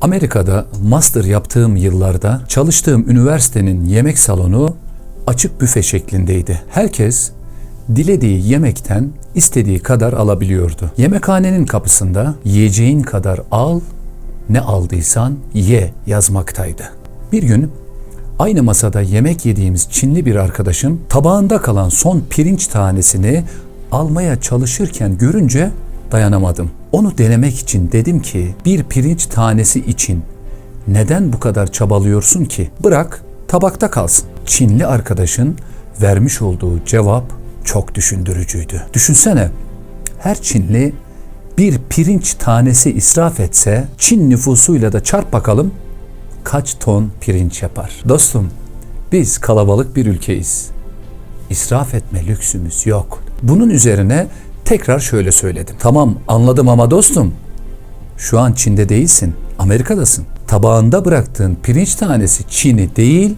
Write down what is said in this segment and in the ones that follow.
Amerika'da master yaptığım yıllarda çalıştığım üniversitenin yemek salonu açık büfe şeklindeydi. Herkes dilediği yemekten istediği kadar alabiliyordu. Yemekhanenin kapısında yiyeceğin kadar al, ne aldıysan ye yazmaktaydı. Bir gün aynı masada yemek yediğimiz Çinli bir arkadaşım tabağında kalan son pirinç tanesini almaya çalışırken görünce dayanamadım. Onu denemek için dedim ki bir pirinç tanesi için neden bu kadar çabalıyorsun ki? Bırak tabakta kalsın. Çinli arkadaşın vermiş olduğu cevap çok düşündürücüydü. Düşünsene her Çinli bir pirinç tanesi israf etse Çin nüfusuyla da çarp bakalım kaç ton pirinç yapar. Dostum biz kalabalık bir ülkeyiz. İsraf etme lüksümüz yok. Bunun üzerine tekrar şöyle söyledim. Tamam anladım ama dostum şu an Çin'de değilsin, Amerika'dasın. Tabağında bıraktığın pirinç tanesi Çin'i değil,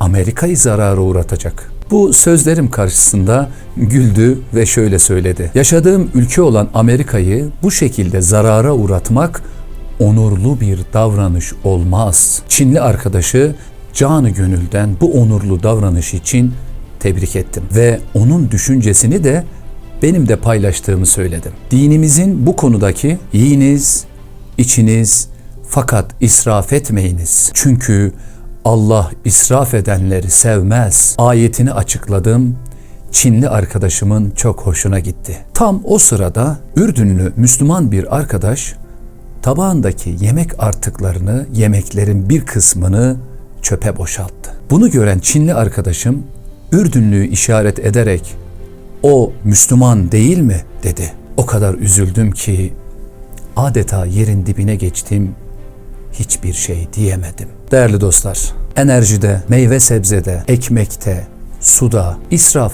Amerika'yı zarara uğratacak. Bu sözlerim karşısında güldü ve şöyle söyledi. Yaşadığım ülke olan Amerika'yı bu şekilde zarara uğratmak onurlu bir davranış olmaz. Çinli arkadaşı canı gönülden bu onurlu davranış için tebrik ettim ve onun düşüncesini de benim de paylaştığımı söyledim. Dinimizin bu konudaki yiyiniz, içiniz fakat israf etmeyiniz. Çünkü Allah israf edenleri sevmez. Ayetini açıkladım. Çinli arkadaşımın çok hoşuna gitti. Tam o sırada Ürdünlü Müslüman bir arkadaş tabağındaki yemek artıklarını, yemeklerin bir kısmını çöpe boşalttı. Bunu gören Çinli arkadaşım Ürdünlüğü işaret ederek o Müslüman değil mi dedi. O kadar üzüldüm ki adeta yerin dibine geçtim. Hiçbir şey diyemedim. Değerli dostlar, enerjide, meyve sebzede, ekmekte, suda israf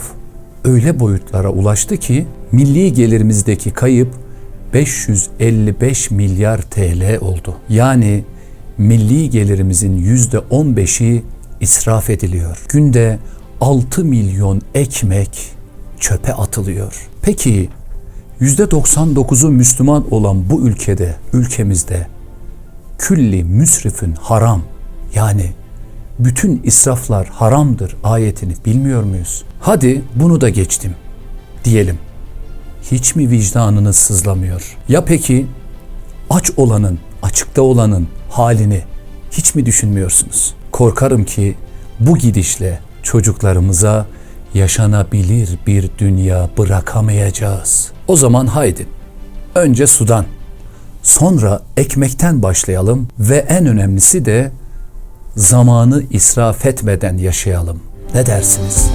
öyle boyutlara ulaştı ki milli gelirimizdeki kayıp 555 milyar TL oldu. Yani milli gelirimizin yüzde 15'i israf ediliyor. Günde 6 milyon ekmek çöpe atılıyor. Peki %99'u Müslüman olan bu ülkede, ülkemizde külli müsrifün haram yani bütün israflar haramdır ayetini bilmiyor muyuz? Hadi bunu da geçtim diyelim. Hiç mi vicdanınız sızlamıyor? Ya peki aç olanın, açıkta olanın halini hiç mi düşünmüyorsunuz? Korkarım ki bu gidişle çocuklarımıza yaşanabilir bir dünya bırakamayacağız. O zaman haydi. Önce sudan, sonra ekmekten başlayalım ve en önemlisi de zamanı israf etmeden yaşayalım. Ne dersiniz?